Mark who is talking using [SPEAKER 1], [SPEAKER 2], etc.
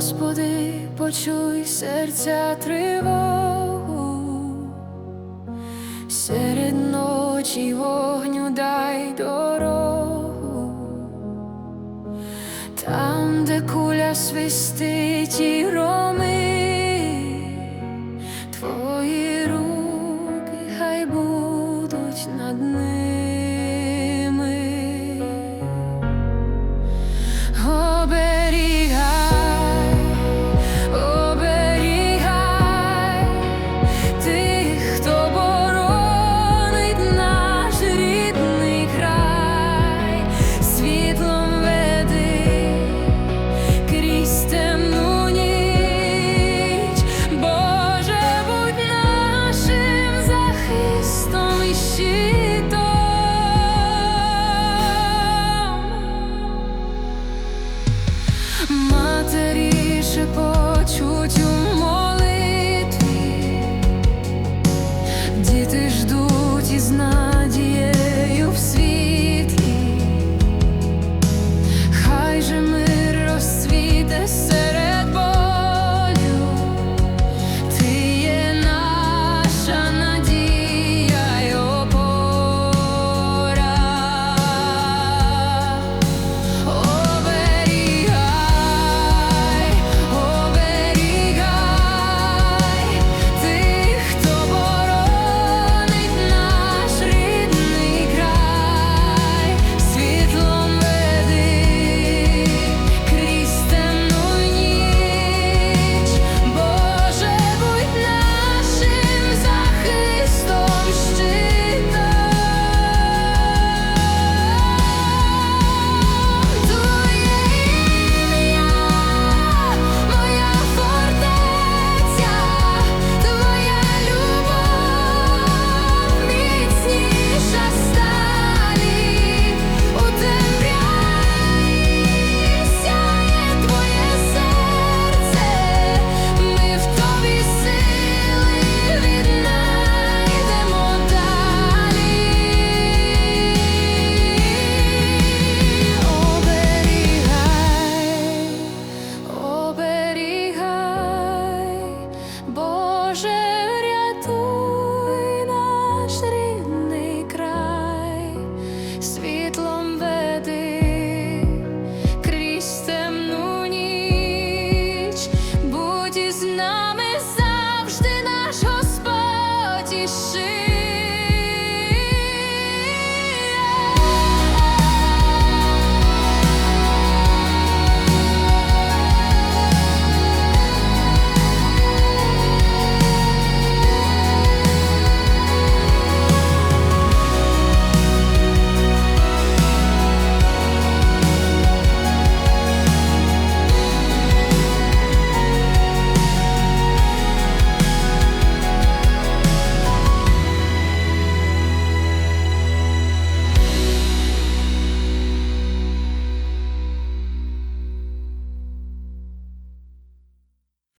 [SPEAKER 1] Господи, почуй серця тривогу, серед ночі вогню дай дорогу, там, де куля свистить і роми, твої руки хай будуть над ним. işi should